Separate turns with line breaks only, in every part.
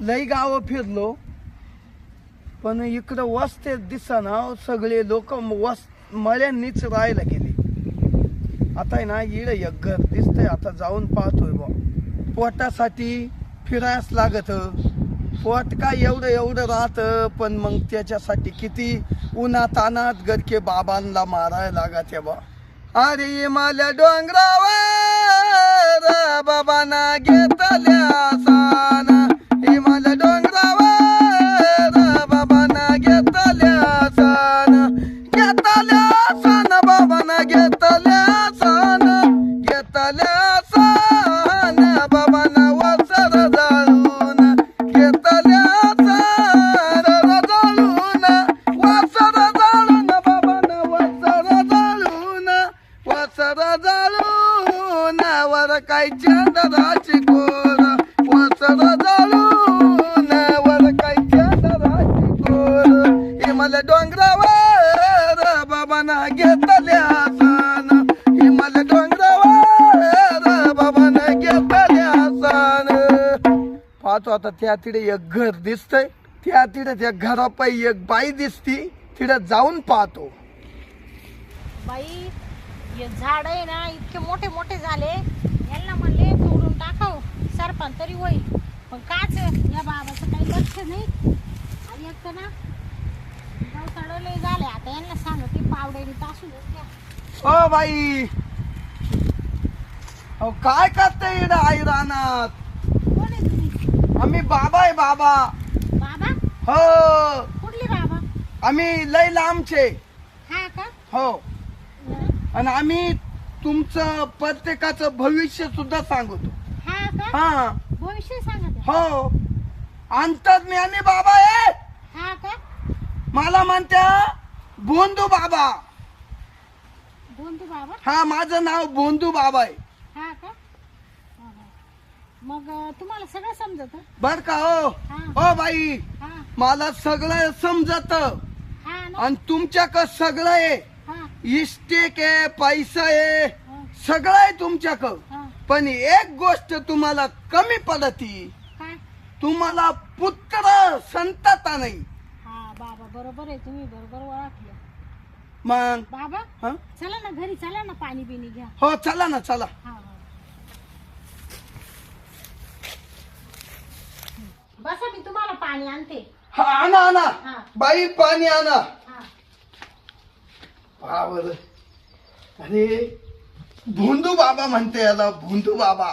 लई गाव फिरलो. पण इकडं वस्ते दिसना सगळे लोक वस मळ्यांनीच राहायला गेले. आता आहे ना इड एक घर दिसतंय आता जाऊन पाहतोय बा. पोटासाठी फिरायच लागत. पोट काय एवढं एवढं राहतं पण मग त्याच्यासाठी किती उन्हा तानात गरके बाबांना मारायला लागत बा. अरे मला डोंगरावर बाबांना घेतल्या साना हिमाल डोंगरावर आता त्या तिथे एक घर दिसतंय. त्या तिथे त्या घरापायी एक बाई दिसती. तिथे जाऊन पाहतो.
बाई हे झाड आहे ना इतके मोठे मोठे झाले. यांना म्हणले तोडून टाकाव. सरपण तरी होईल. पण काच या बाबाचं काही लक्ष नाही. आणि एक तर ना गवताळले झाले. आता यांना सांगते पावड्याने तासून
ओ बाई! अहो काय करते आई रानात? आम्ही बाबा आहे बाबा.
बाबा?
हो.
कुठले बाबा?
आम्ही लय लांबचे.
हा का?
हो. आणि आम्ही तुमचं प्रत्येकाचं भविष्य सुद्धा सांगतो.
हा का?
हा.
भविष्य सांगत
हो. अंतर्ज्ञानी बाबा आहे.
हा का?
मला म्हणत्या बोंधू बाबा.
बोलतो बाबा?
हा माझं नाव बोंधू बाबा आहे.
मग तुम्हाला सगळं समजत?
बर का हो.
हा.
बाई.
हा.
मला सगळं समजत.
हा
आणि तुमच्याकडं सगळं आहे. इस्टेक आहे पैसा आहे. सगळं आहे तुमच्याकडं पण एक गोष्ट तुम्हाला कमी पडती. तुम्हाला पुत्र संतता नाही.
हा बाबा बरोबर आहे. तुम्ही बरोबर ओळखलं.
मग?
बाबा
हं?
चला ना घरी चला ना पाणी बिनी घ्या.
हो चला ना चला
हा हा बसा मी तुम्हाला पाणी आणते.
हा आणा आणा. बाई पाणी आणा.
हा.
बरं अरे भोंदू बाबा म्हणते याला भोंदू बाबा.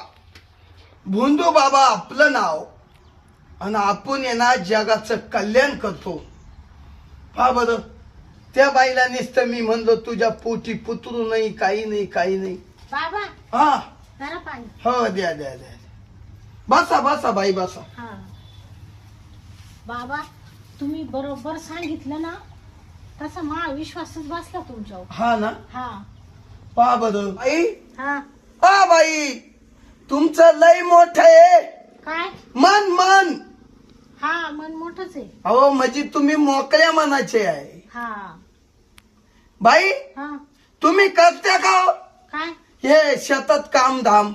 भोंदू बाबा आपलं नाव. आणि आपण ना जगाचं कल्याण करतो. पहा बरं त्या बाईला नुसतं मी म्हणलो तुझ्या पोटी पुतरू नाही काही नाही काही नाही.
बाबा
हा.
पाणी.
हो द्या द्या द्या. बसा बसा बाई बसा.
हा. बाबा तुम्ही बरोबर सांगितलं ना तसा मा विश्वासच बसला तुमच्यावर.
हा ना?
हा.
पहा बरं. बाई
हा.
हा बाई तुमचं लय मोठ आहे.
काय?
मन मन.
हा मन मोठच आहे.
अहो म्हणजे तुम्ही मोकळ्या मनाचे आहे.
हा.
बाई
हा.
तुम्ही करत्या का हो?
काय?
हे शेतात काम धाम.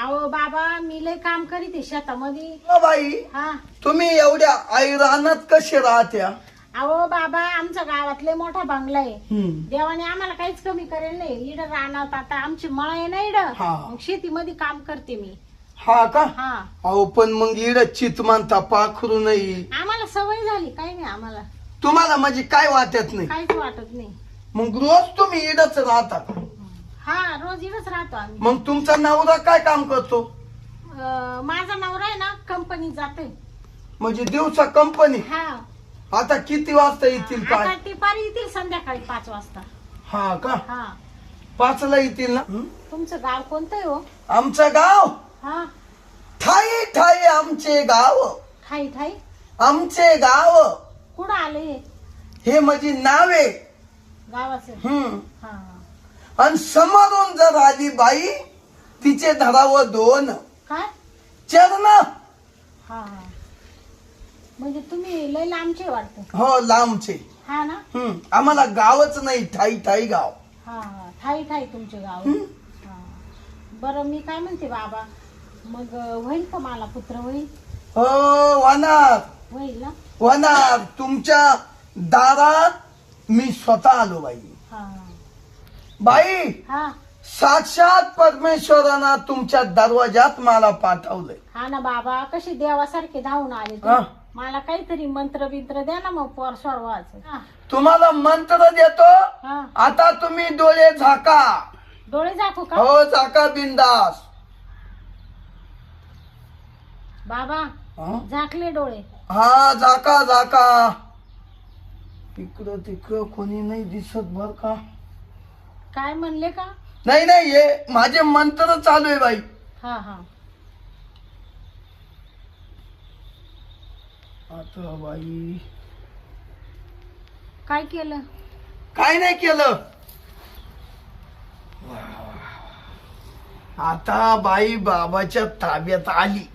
अहो बाबा मी लय काम करीत आहे शेतामध्ये.
हो बाई.
हा.
तुम्ही एवढ्या ऐरानात कसे राहत्या?
अहो बाबा आमच्या गावात लय मोठा बंगला आहे.
हम्म.
देवाने आम्हाला काहीच कमी करेल नाही. इड राहणार आता आमची मळा आहे ना इड.
हा.
मग शेतीमध्ये काम करते मी.
हा का?
हा.
अहो पण मग इड चितमानता पाखरू नाही.
आम्हाला सवय झाली काही नाही आम्हाला.
तुम्हाला म्हणजे काय वाटत नाही?
काहीच वाटत नाही.
मग रोज तुम्ही इडच राहता?
हा रोज इडच राहतो आम्ही.
मग तुमचा नवरा काय काम करतो?
अं, माझा नवरा आहे ना कंपनी जाते
म्हणजे दिवसा कंपनी
हा.
आता किती वाजता येतील
आता
काय?
ती पारी येतील संध्याकाळी पाच वाजता.
हा का?
हा.
पाचला येतील ना? हं?
तुमचं गाव कोणतं आहे हो?
आमचं गाव?
हा.
ठाई ठाई आमचे गाव.
ठाई ठाई?
आमचे गाव.
कुठं आले
हे? म्हणजे नावे.
गावाचं.
हम्म
हा.
आणि समोरून जर आली बाई तिचे धरावं दोन.
काय?
चरण.
हा हा. म्हणजे तुम्ही लय लांबचे वाटतं.
हो लांबचे.
हा ना?
हम्म आम्हाला गावच नाही ठाई ठाई गाव.
हा हा. ठाई ठाई तुमचे गाव.
हम्म.
हा. बरं मी काय म्हणते बाबा? मग अं, होईल का मला पुत्र होईल?
हो वाणार
होईल ना?
वाणार तुमच्या दारात मी स्वतः आलो बाई. बाई
हा.
साक्षात परमेश्वरानं तुमच्या दरवाजात मला पाठवलंय.
हा ना बाबा कशी देवासारखे धावून आले
हा.
मला काहीतरी मंत्र बिंत्र द्या ना मग पोर हा.
तुम्हाला मंत्र देतो?
हा.
आता तुम्ही डोळे झाका.
डोळे दाखवू का?
हो झाका बिंदास.
बाबा
हं?
झाकले डोळे.
हा झाका झाका. इकडं तिकडं कोणी नाही दिसत बर का?
काय म्हणले का?
नाही नाही हे माझे मंत्र चालू आहे बाई.
हा हा.
आता बाई.
काय केलं?
काय नाही केलं. आता बाई बाबाच्या ताब्यात आली.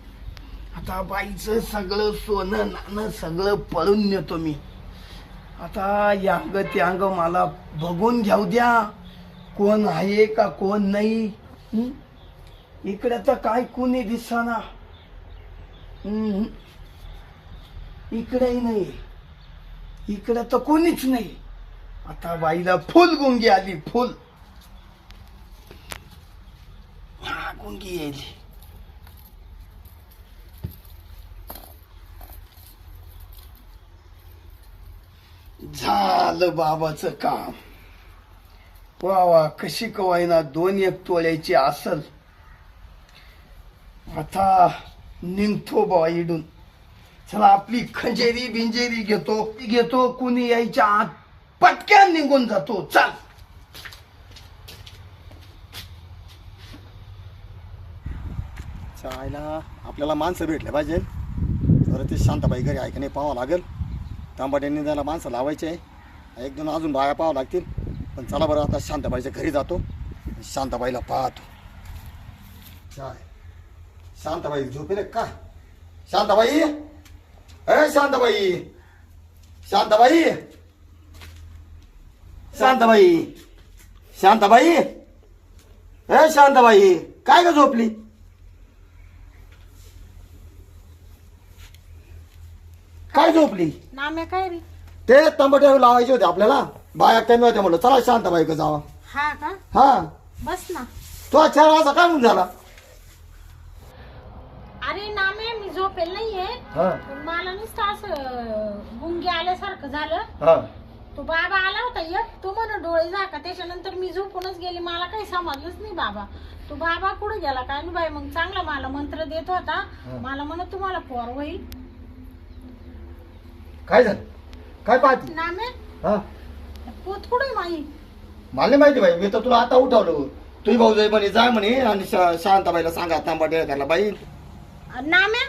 आता बाईचं सगळं सोनं नाणं सगळं पळून नेतो मी. आता यांग त्यांग मला बघून घेऊ द्या. कोण आहे का कोण नाही? इकडे तर काय कोणी दिसना? इकडेही नाही. इकडे तर कोणीच नाही. आता बाईला फुल गुंगी आली फुल. हा गुंगी यायली झालं बाबाचं काम. वा वा कशी कवायना दोन एक तोळ्याची असल आता निघतो बाबा इडून. चला आपली खंजेरी बिंजेरी घेतो. घेतो कुणी यायच्या आत पटक्यान निघून जातो. चल.
चायला आपल्याला माणसं भेटले पाहिजे. तर ते शांताबाई घरी ऐकणे नाही पाहावं लागेल. तांबाट्यांनी त्याला माणसं लावायचे. आहे एक दोन अजून बाया पाहावं लागतील. पण चला बरं आता शांताबाईच्या घरी जातो. शांताबाईला पाहतो. काय? शांताबाई झोपेले काय शांताबाई? अरे शांताबाई! शांताबाई! शांताबाई! शांताबाई! ए शांताबाई काय ग झोपली? काय झोपली?
नाम्या काय रे?
ते तंबाटे लावायचे होते आपल्याला. बाया कमी होत्या म्हणलं चला शांताबाई का जावा.
हा का?
हा.
बस ना.
तो चार वाजता काय म्हणून झाला?
अरे नामे मी झोपेल नाहीये.
हा.
मला नुसतं असं गुंगी आल्यासारखं झालं.
हा.
तो बाबा आला होता एक तो म्हण डोळे झाका. त्याच्यानंतर मी झोपूनच गेली. मला काही समजलंच नाही बाबा. तो बाबा कुठे गेला? काय नाही बाई मग चांगला मला मंत्र देत होता. मला म्हणत तुम्हाला पोर होईल.
काय झालं? काय पाहते?
नामे?
हा.
पोत कुठे माई.
मला नाही माहिती बाई मी तर तुला आता उठवलो. तुझी भाऊ जाई म्हणे जा म्हणे आणि शा- शांताबाईला सांगा तांबाटे त्याला बाई.
नाम्या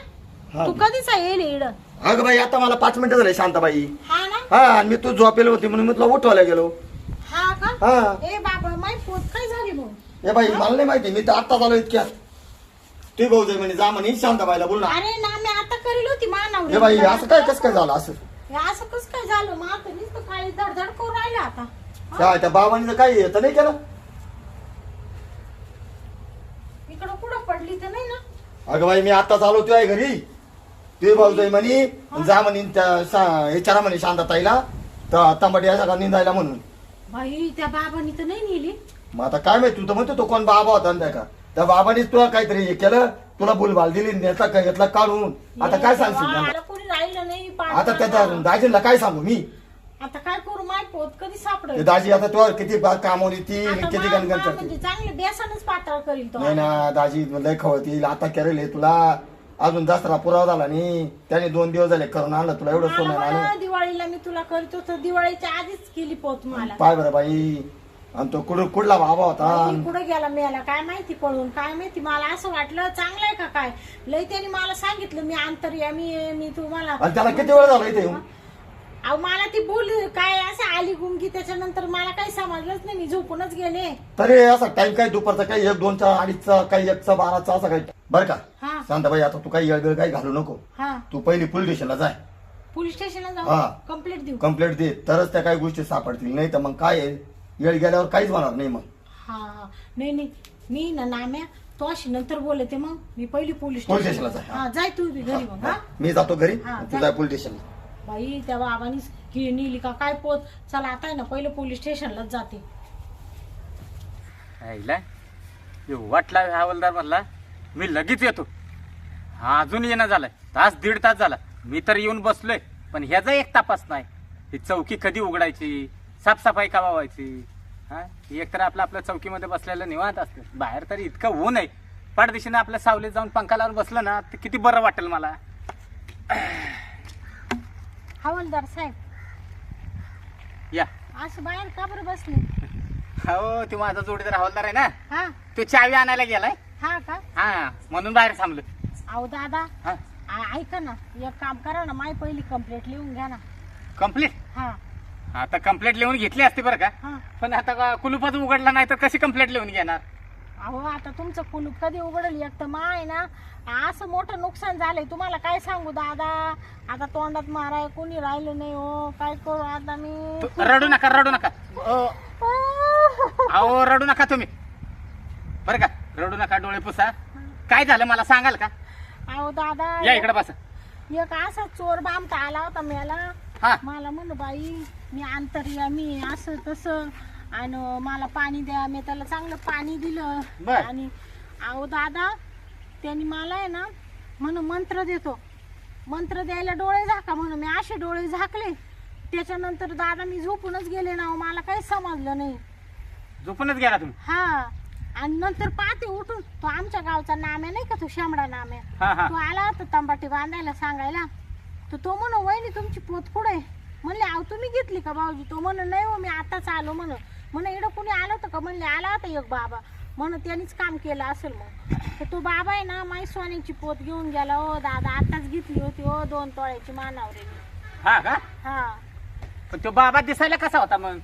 हा.
तू कधीच येईल इड?
अगं बाई आता मला पाच मिनिटं झाले शांताबाई.
हा ना?
हा आणि मी तू झोपेल होती म्हणून मी तुला उठवायला गेलो.
हा का?
हा.
ए बाबा माई पोत काय झाली
ए बाई मला नाही माहिती मी तर आत्ताच आलो इतक्यात तुझी भाऊ जाई म्हणे जा म्हणे शांताबाईला बोल ना.
अरे नाम्या आता करील होती मानव
ए बाई असं काय कसं काय झालं असं?
असं कसं काय झालं? मग आता नुसतं काही धडधड करून राहिलं आता.
काय त्या बाबांनी तर काही येतं नाही केलं?
इकडं कुठं पडली तर नाही ना?
अगं बाई मी आताच आलो तुझ्या घरी. तुझे भाऊ जाई म्हणे जा म्हणे त्या शा- हे चारा म्हणे शांताताईला. तर या सगळा निंदायला म्हणून.
बाई त्या बाबांनी तर नाही नेली.
मग आता काय माहिती तू तर म्हणतो तो कोण बाबा होता ना का. त्या बाबानेच तुला काहीतरी हे केलं तुला बोलबाल दिली नेता काय घेतला काढून. आता काय सांगशील त्यांना?
कोणी राहिलं नाही
आता त्याच्या दाजीला काय सांगू मी?
आता काय करू माय पोत कधी
ते
सापडेल
दाजी आता तुला किती बा- कामवली ती
आता
किती
मा-
गणगण
मा
करते
म्हणजे चांगले बेसनच पातळ करील तो.
नाही ना दाजी लय खवतील आता करेल हे तुला. अजून दसरा पुरावा झाला नाही त्याने दोन दिवस झाले करून आणलं तुला एवढं
मला
सोनं
म्हणा, दिवाळीला मी तुला करतो तर दिवाळीच्या आधीच केली पोत मला.
पाय बरं बाई. आणि तो कुड कुडला बाबा होता?
कुठं गेला मेला? काय माहिती पळून? काय माहिती? मला असं वाटलं चांगलं आहे का काय? लय त्यांनी मला सांगितलं मी अंतर्यामी आहे मी तुम्हाला
आणि त्याला किती वेळ झाला इथे येऊन?
अहो मला ती बोल काय असं आली गुंगी त्याच्यानंतर मला काही समजलंच नाही मी झोपूनच गेले.
तरी असा टाइम काय दुपारचा काही एक दोनचा अडीचचा काही एकचा बाराचा असं काही बरं का?
हा.
शांताबाई आता तू काही येळ काही घालू नको.
हा.
तू पहिली पोलीस स्टेशनला जाय.
पोलीस स्टेशनला
हा.
जाऊ? कंप्लेंट देऊ.
कंप्लेंट दे. तरच त्या काही गोष्टी सापडतील. नाही तर मग काय आहे, येळ गेल्यावर काहीच होणार नाही मग.
हा हा. नाही नाही. मी ना नाम्या तो अशी नंतर बोलते मग. मी पहिली पोलीस
पोलीस
स्टेशनला
जा,
हा जाय तू बी घरी मग हा
मी जातो घरी
हा,
तू
जा.
जाय पोलीस स्टेशनला.
बाई त्या बाबानीच की नेली का काय पोत? चला आता आहे ना पहिलं पोलीस स्टेशनलाच जाते.
आईला यो वाटला हवालदार म्हणला मी लगेच येतो. हा अजून येणं झालाय तास दीड तास झाला. मी तर येऊन बसलोय पण ह्याचा एक तपास नाही. ही चौकी कधी उघडायची? साफसफाई का व्हायची हा? एक तर आपलं आपल्या चौकीमध्ये बसलेलं निवांत असतं. बाहेर तरी इतकं ऊन आहे. पाठदिशीनं आपल्या सावलीत जाऊन पंखा लावून बसलं ना तर किती बरं वाटेल मला.
हवालदार साहेब
या.
असं बाहेर का बरं बसले?
हो ते माझा जोडीदार हवालदार आहे ना?
हा.
तो चावी आणायला गेलाय?
हा का?
हा म्हणून बाहेर थांबलो.
अहो दादा
हा.
आ- ऐका ना एक काम करा ना माय पहिली कंप्लेंट लिहून घ्या ना.
कंप्लीट
हा.
आता कंप्लेंट लिहून घेतली असती बरं का.
हा.
पण आता का कुलूपच उघडला नाही तर कशी कंप्लेंट लिहून घेणार?
अहो आता तुमचं कुलूप कधी उघडल? एक तर माय ना असं मोठं नुकसान झालंय. तुम्हाला काय सांगू दादा? आता तोंडात माराय कोणी राहिलं नाही हो. काय करू आता मी?
तू रडू नका रडू नका. ओ, अहो रडू नका तुम्ही. बरं का? रडू नका डोळे पुसा. काय झालं मला सांगाल का?
अहो दादा
या इकडे बसा.
एक असा चोर बामता आला होता मला.
हा.
मला म्हण बाई मी अंतर्या मी असं तसं. आणि मला पाणी द्या. मी त्याला चांगलं पाणी दिलं.
बर.
आणि अहो दादा त्यांनी मला आहे ना म्हणून मंत्र देतो. मंत्र द्यायला डोळे झाका म्हणून. मी असे डोळे झाकले. त्याच्यानंतर दादा मी झोपूनच गेले ना अहो, मला काही समजलं नाही.
झोपूनच गेला तुम्ही?
हा. आणि नंतर पाहते उठून. तो आमच्या गावचा नाम्या नाही का तो शामडा नाम्या?
हा हा.
तो आला होता तंबाटी बांधायला सांगायला. तर तो म्हण वहिनी तुमची पोत कुठे आहे? म्हणले अहो तुम्ही घेतली का भाऊजी? तो म्हण नाही हो मी आताच आलो म्हण. म्हण इकडं कोणी आलं होतं का? म्हणले आला होता एक बाबा. म्हण त्यांनीच काम केलं असेल मग. तर तो बाबा आहे ना माई सोन्याची पोत घेऊन गेला हो दादा आताच घेतली होती हो दोन तोळ्याची मानावरीने
हा का?
हा.
पण तो बाबा दिसायला कसा होता मग?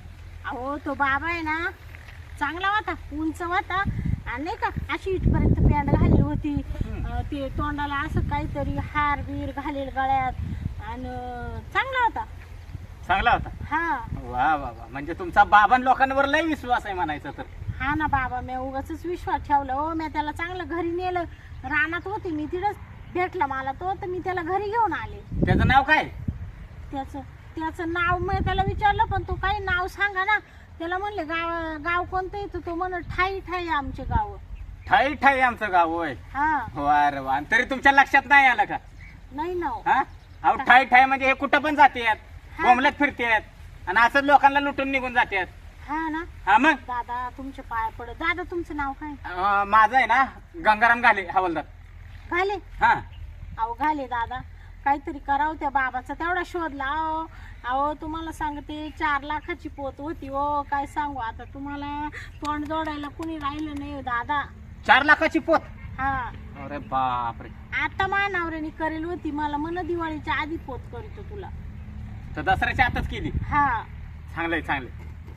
अहो तो बाबा आहे ना चांगला होता उंच होता आणि नाही का अशी इथपर्यंत पॅन्ट घालेली होती. ते तोंडाला असं काहीतरी हार बीर घालेल गळ्यात. आणि चांगला होता.
चांगला होता?
हा.
वा वा वा. म्हणजे तुमचा बाबां लोकांवर लय विश्वास आहे म्हणायचं तर.
हा ना बाबा मी उगाच विश्वास ठेवला. हो मी त्याला चांगलं घरी नेलं. रानात होती मी तिथंच भेटला मला तो तर मी त्याला घरी घेऊन आले.
त्याचं नाव काय?
त्याचं त्याचं नाव मी त्याला विचारलं पण तो काही नाव सांगा ना. त्याला म्हणले गाव गाव कोणतं येतं तो म्हण ठाई ठाई आमचे गाव.
ठाई ठाई आमचं गाव होय.
हा.
वा रे वा आणि तरी तुमच्या लक्षात नाही आलं का?
नाही ना हो.
हा? अहो ठाई ठाई म्हणजे हे कुठं पण जातेत. बोंबलत फिरतेत. आणि असंच लोकांना लुटून निघून जातेत.
हा ना.
हा मग?
दादा तुमचे पाय पडत दादा तुमचं नाव काय?
अं, माझं आहे ना गंगाराम घाले हवालदार.
घाले?
हा.
अहो घाले दादा. काहीतरी करावं त्या बाबाचा. तेवढा शोध लाव. अहो तुम्हाला सांगते चार लाखाची पोत होती हो. काय सांगू आता? तुम्हाला तोंड जोडायला कुणी राहिलं नाही हो दादा.
चार लाखाची पोत.
हा.
अरे बापरे.
आता मानावऱ्याने करेल होती मला मन दिवाळीच्या आधी पोत करतो तुला.
तर दसऱ्याच्या आताच केली.
हा.
चांगलंय चांगलंय.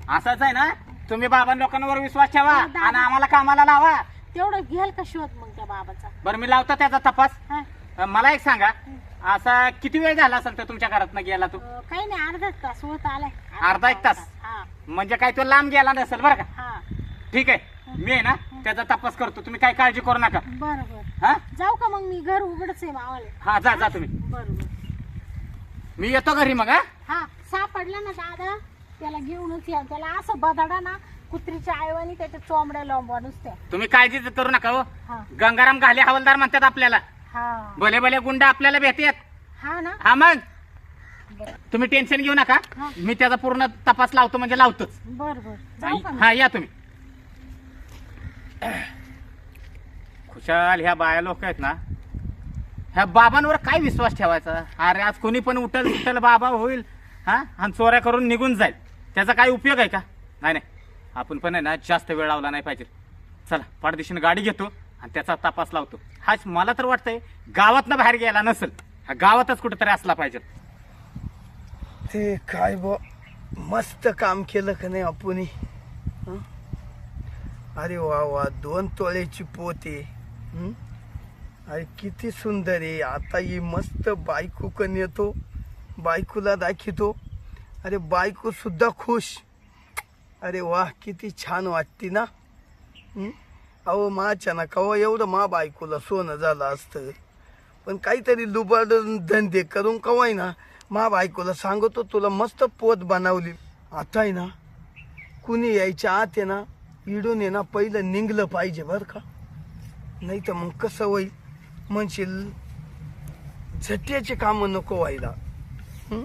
असंच आहे ना? तुम्ही बाबा लोकांवर विश्वास ठेवा
हो, दादा.
आणि आम्हाला कामाला लावा.
तेवढं घेल का शोध मग त्या बाबाचा?
बरं मी लावतो त्याचा तपास.
हा.
अं, मला एक सांगा असा किती वेळ झाला असेल तर तुमच्या घरात गेला तू?
अं, काही नाही अर्धा तास होत आलाय.
अर्धा एक तास?
हा.
म्हणजे काय तो लांब गेला नसेल बरं का?
हा.
ठीक आहे. मी आहे ना त्याचा तपास करतो. तुम्ही काही काळजी करू नका.
बरं बरं
हा?
जाऊ का मग मी घर उघडच आहे मावाले.
हा जा जा तुम्ही.
बरं बरं
मी येतो घरी मग हा?
हा सापडला ना दादा त्याला घेऊनच या. त्याला असं बदाडा ना कुत्रीच्या आईवानी त्याच्या चोंबड्या लोंबवा नुसत्या.
तुम्ही काळजी करू नका हो.
हा.
गंगाराम घाले हवालदार म्हणतात आपल्याला.
हा.
भले भले गुंड आपल्याला भेटतात.
हा ना?
हा मग.
बरं.
तुम्ही टेन्शन घेऊ नका.
हा.
मी त्याचा पूर्ण तपास लावतो म्हणजे लावतोच.
बरं बरं. जाऊ का
हा या तुम्ही. खुशाल ह्या बाया लोक आहेत ना ह्या बाबांवर काय विश्वास ठेवायचा? अरे आज कोणी पण उठल उठल बाबा होईल हा? आणि चोऱ्या करून निघून जाईल. त्याचा काय उपयोग आहे का? नाही नाही. आपण पण आहे ना जास्त वेळ लावला नाही पाहिजे. चला पाडदिशीनं गाडी घेतो आणि त्याचा तपास लावतो. हाच मला तर वाटतंय गावातनं बाहेर गेला नसेल हा गावातच कुठेतरी असला पाहिजे.
ते काय ब मस्त काम केलं का नाही आपण अरे वा वा दोन तोळ्याची पोते. अरे किती सुंदर आहे. आता ही मस्त बायको कन येतो. बायकोला दाखितो. अरे बायकोसुद्धा खुश. अरे वा किती छान वाटते ना. अहो माच्या ना कवा एवढं मा बायकोला सोनं झालं असतं. पण काहीतरी लुबाड धंदे करून कवाय ना मा बायकोला सांगतो तुला मस्त पोत बनवली. आता आहे ना कुणी यायच्या आत आहे ना इडून आहे ना पहिलं निघलं पाहिजे बरं का. नाही तर मग कसं होईल? म्हणशील झट्याचे कामं नको व्हायला. हं?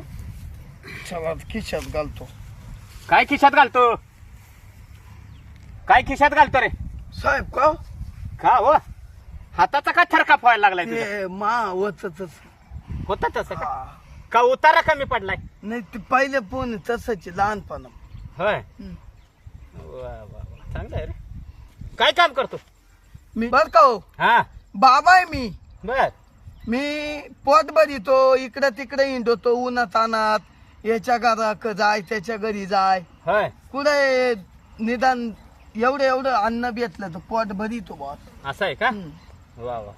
चला खिशात घालतो.
काय खिशात घालतो? काय खिशात घालतो रे?
साहेब का?
का हो? हाताचा का थरका व्हायला लागलाय तुझ्या?
ते मा वचच
होता तसं का? का उतारा कमी पडलाय?
नाही ते पहिले पोन तसंच आहे, लहानपणा.
होय.
हं.
वा. चांगलं आहे रे. काय काम करतो?
मी बर का हो.
हा.
बाबा आहे मी.
बर.
मी पोट भरितो इकडं तिकडे हिंडतो उन्हात अनात याच्या घराक जाय त्याच्या घरी जाय.
होय.
कुठे निदान एवढं एवढं अन्न भेटलं तर पोट भरितो बॉस
असं आहे का? वा वा.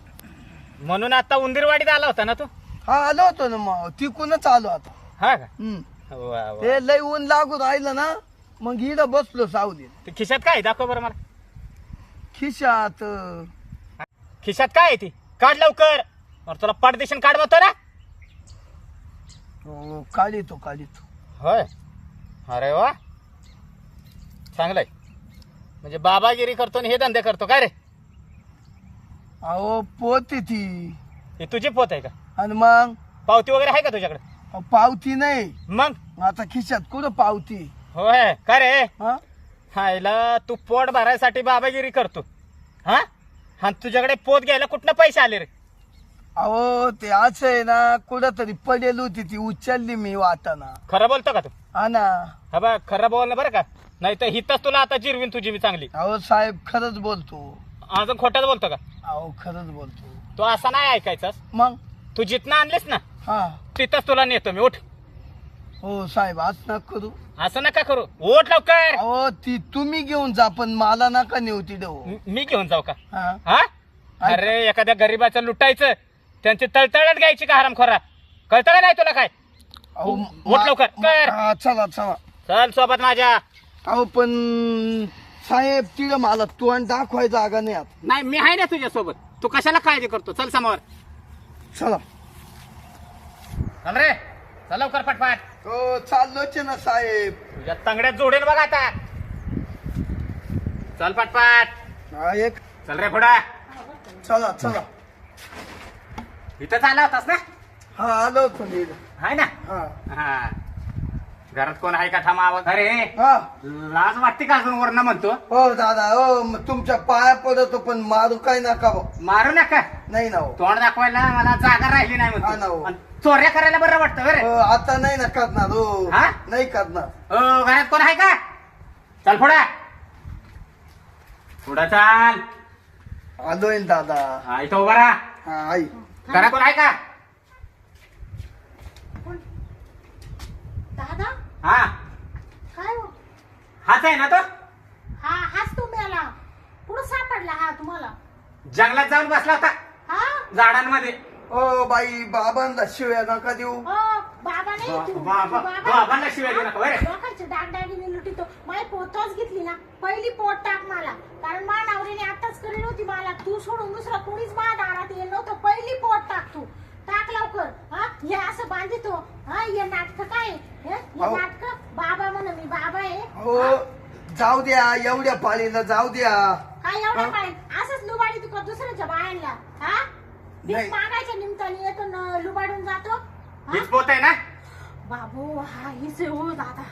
म्हणून आता उंदीरवाडीत आला होता ना तू?
हा आलो होतो ना मग. तिकूनच आलो आता.
हा का?
हम्म.
वा वा.
ते लय ऊन लागू राहिलं ना. मग इकडं बसलो सावलीत.
ते खिशात काय आहे? दाखव बरं मला.
खिशात
खिशात काय आहे ती? काढ लवकर. और तुला परदेशन काढ म्हणतो ना?
हो, काढितो काढितो.
होय. अरे वा. चांगलंय. म्हणजे बाबागिरी करतो आणि हे धंदे करतो काय रे?
अहो पोत ती.
ही तुझी पोत आहे का?
आणि मग?
पावती वगैरे आहे का तुझ्याकडे?
अहो, पावती नाही.
मग
आता खिशात कुठं पावती?
होय का रे?
हा?
हायला तू पोट भरायसाठी बाबागिरी करतो. हा? हा तुझ्याकडे पोत घ्यायला कुठनं पैसे आले रे?
अहो ते असं आहे ना कुठं तरी पडेल होती ती उचलली मी वाटाना
खरं बोलतो का तू?
हा ना.
हा बा खरं बोल ना बरं का? नाही तर हिथंच तुला आता जिरवीन तुझी मी चांगली.
अहो साहेब खरंच बोलतो.
अजून खोटंच बोलतो का?
अहो खरंच बोलतो.
तू असा नाही ऐकायचास.
मग?
तू जिथनं आणलीस ना
हा.
तिथंच तुला नेतो मी. उठ.
हो साहेब आज नका करू.
असं नका करू. उठ लवकर.
अहो ती तुम्ही घेऊन जा पण मला नका नेऊ तिथे. हो
म- मी घेऊन जाऊ का?
हा.
हा? अरे एखाद्या गरीबाचं लुटायचं त्यांची तळतळत घ्यायची का हरामखोरा कळतं का नाही तुला काय?
अहो
उठ लवकर, कर.
हा, चला चला.
चल सोबत माझ्या.
अहो पण साहेब तिथं मला तोंड दाखवायचं जागा नाही आता.
नाही मी आहे ना तुझ्या सोबत. तू कशाला काळजी करतो? चल समोर.
चला.
चल रे. चल लवकर पटपाट
हो चाललोच ना साहेब.
तुझ्या तंगड्यात जोडेल बघ आता. चल पटपाट
हा एक.
चल रे पुढा.
चला चला.
इथं चालला होतास ना?
हा आलो होतो मी.
आहे ना?
हा.
हा. घरात कोण आहे का? थांबा आवाज. अरे
हा.
लाज वाटते का अजून वर्ण म्हणतो?
हो दादा हो म- तुमच्या पाया पडतो पण मारू काय नका भाऊ.
मारू नका.
नाही ना हो.
तोंड दाखवायला मला जागा राहिली नाही
हा ना
म्हणतो. आणि चोऱ्या करायला बरं वाटतं बरं.
आता नाही ना करणार हो.
हा?
नाही करणार.
ओ घरात कोण आहे का? चल पुढा. पुढं चाल.
आलोय ना दादा.
हा इथं उभा राहा.
हा आई.
घरात कोण आहे का?
दादा?
हा.
काय हो?
हाच आहे ना तो?
हा हाच तुम्ही आला पुढं सापडला हा तुम्हाला.
जंगलात जाऊन बसला होता.
हा?
झाडांमध्ये.
ओ बाई बाबांना शिव्या नका देऊ.
हो बाबा नाही
बा-
तू.
बाबा-
बाबा-
बाबांना शिव्या देऊ नका, बरं?
लोकांचे डागडागिने लुटितो. माय पोतच घेतली ना. पहिली पोट टाक मला. कारण मा नवरीने आताच मला. तू सोडून दुसरा कोणीच मा दारात येईल नव्हतं. पहिली पोट टाक तू. टाक लवकर. हा? हे असं बांधितो. हा हे नाटक काय? आहे? हे? हे
अहो.
नाटक? बाबा म्हण मी बाबा आहे.
हो जाऊ द्या एवढ्या पाळीला जाऊ द्या.
काय एवढं
हा?
काय असंच लुबाडी तुका दुसऱ्याच्या बायांना. हा? भीक. मागायच्या निमित्ताने येतो न लुबाडून जातो. हा?
हीच पोत आहे ना?
बाबू हा हीच आहे हो दादा.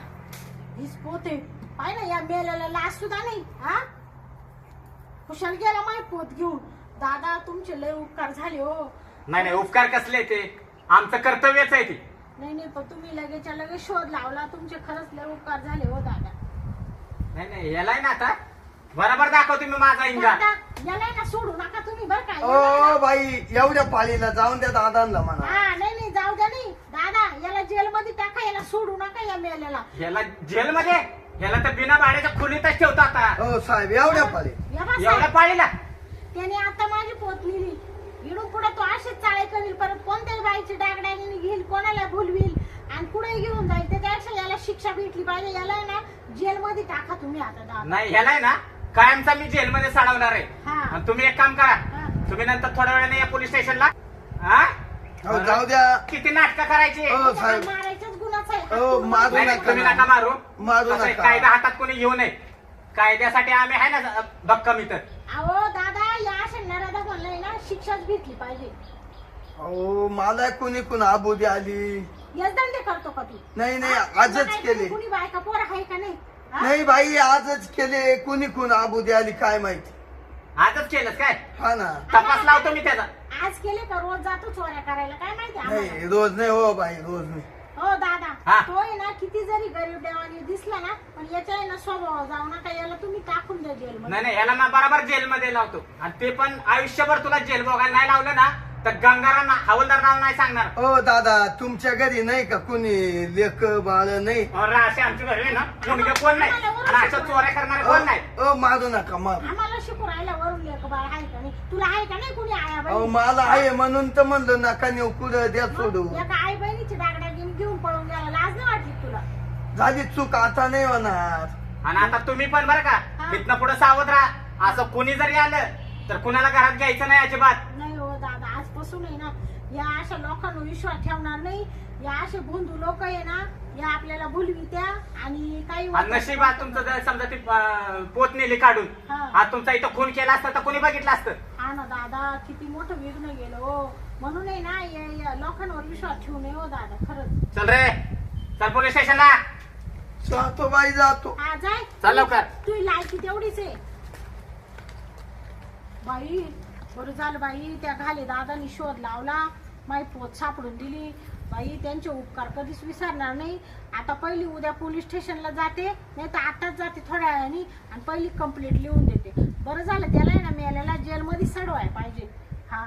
हीच पोते पाय ना या मेलेला लाज सुद्धा नाही हा? कुशाल गेला माय पोत घेऊन. दादा तुमचे लय उपकार झाले हो.
नाही नाही उपकार कसले ते? आमचं कर्तव्यच आहे ते.
नाही नाही पण तुम्ही लगेचच्या लगेच शोध लावला. तुमचे खरंच लय उपकार झाले हो दादा.
नाही नाही यालाय ना आता. बरोबर दाखवतो मी माझा इंगा.
दादा याला ना सोडू नका तुम्ही बर का.
ओ
याला ना-
बाई एवढ्या पाळीला जाऊन द्या दादांना म्हणा.
हा नाही नाही जाऊ द्या नाही. दादा याला जेलमध्ये टाका याला सोडू नका या मेलेला
याला जेलमध्ये? याला तर बिना भाड्याच्या खोलीतच ठेवतो आता.
हो साहेब एवढ्या पाळी
या बा
एवढ्या
साहेब.
पाळीला?
त्याने आता माझी पोत नेली. इडून पुढे तो असेच चाळे करील परत कोणत्याही बाईची डागडागिनी घेईल कोणाला भुलवील आणि पुढे घेऊन जाईल. त्याच्यापेक्षा याला शिक्षा भेटली पाहिजे. याला आहे ना जेलमध्ये टाका तुम्ही आता दादा.
नाही ह्यालाय ना कायमचा मी जेलमध्ये सडवणार आहे.
हा.
आणि तुम्ही एक काम करा.
हा.
तुम्ही नंतर थोड्या वेळाने या पोलीस स्टेशनला. हा?
हो जाऊ द्या.
किती नाटकं करायची?
हो साहेब.
मारायच्याच गुन्हाचं आहे?
हो मारू
नाही, नाही,
नका
तुम्ही. नका मारू.
मारू
कसं आहे,
नका.
कायदा हातात कोणी घेऊ नये. कायद्यासाठी आम्ही आहे ना भक्कम इथं.
अहो दादा या अशा नराधा म्हणलंय ना शिक्षाच भेटली पाहिजे.
अहो मला कोणी कोण आबोदी आली?
करतो का तू?
नाही नाही? आजच केले.
कुणी बायका पोर आहे का नाही?
नाही बाई आजच केले कोणी कोण आबोदी आली काय माहिती?
आजच केलंस काय?
हा ना.
तपास लावतो मी त्याचा.
आज केले का रोज जातो चोऱ्या करायला? काय माहिती आम्हाला?
नाही रोज नाही हो बाई रोज नाही.
हो दादा.
हा.
तो आहे ना किती जरी गरीब देवानी दिसला ना पण याच्या आहे ना स्वभाव जाऊ नका याला तुम्ही टाकून द्या
नाही नाही याला ना बरोबर जेलमध्ये लावतो. आणि ते पण आयुष्यभर तुला जेल बघायला नाही लावलं ना तर गंगाराम हवलदार नाव नाही सांगणार.
हो दादा तुमच्या घरी नाही का कोणी लेक बाळ नाही?
और असे आमच्या घरी आहे ना. मुलगे कोण नाही? आणि असं चोऱ्या करणारे कोण नाही?
अ अ, मारू नका मारू.
आम्हाला शिकू राहिला वरून लेख बाळ आहे का नाही? तुला आहे का नाही कुणी आया
अहो
बहिणी
मला आहे म्हणून तर म्हणलं नका नेऊ कुठं द्या सोडू
मग एका आई बहिणीची दागड्या घेऊन घेऊन पळून गेला. लाज नाही वाटली तुला?
झाली चूक आता नाही होणार.
आणि आता तुम्ही पण बरं का
हा.
इथनं पुढे सावध राहा. असं कुणी जरी आलं तर कुणाला घरात घ्यायचं नाही अजिबात.
नाही. आजपासून आहे ना या अशा लोकांवर विश्वास ठेवणार नाही. या असे बंधू लोक आहे ना या आपल्याला भुलवित्या आणि काही
नशिबात तुमचं जर समजा ती पोत नेली काढून
हा.
तुमचा इथं खून केला असता तर कोणी बघितलं असतं?
हा ना दादा किती मोठं विघ्न गेलं हो. म्हणून आहे ना या या लोकांवर विश्वास ठेवू नये हो दादा खरंच.
चल रे चल पोलीस स्टेशनला.
जातो बाई जातो.
हा जाय.
चल लवकर.
तू लायकी तेवढीच आहे. बाई बरं झालं बाई त्या घाले दादानी शोध लावला माई पोत सापडून दिली. बाई त्यांचे उपकार कधीच विसरणार नाही. आता पहिली उद्या पोलीस स्टेशनला जाते नाही तर आताच जाते थोड्या वेळाने आणि पहिली कंप्लेंट लिहून देते. बरं झालं त्याला आहे ना मेल्याला जेलमध्ये सडवाय पाहिजे. हा.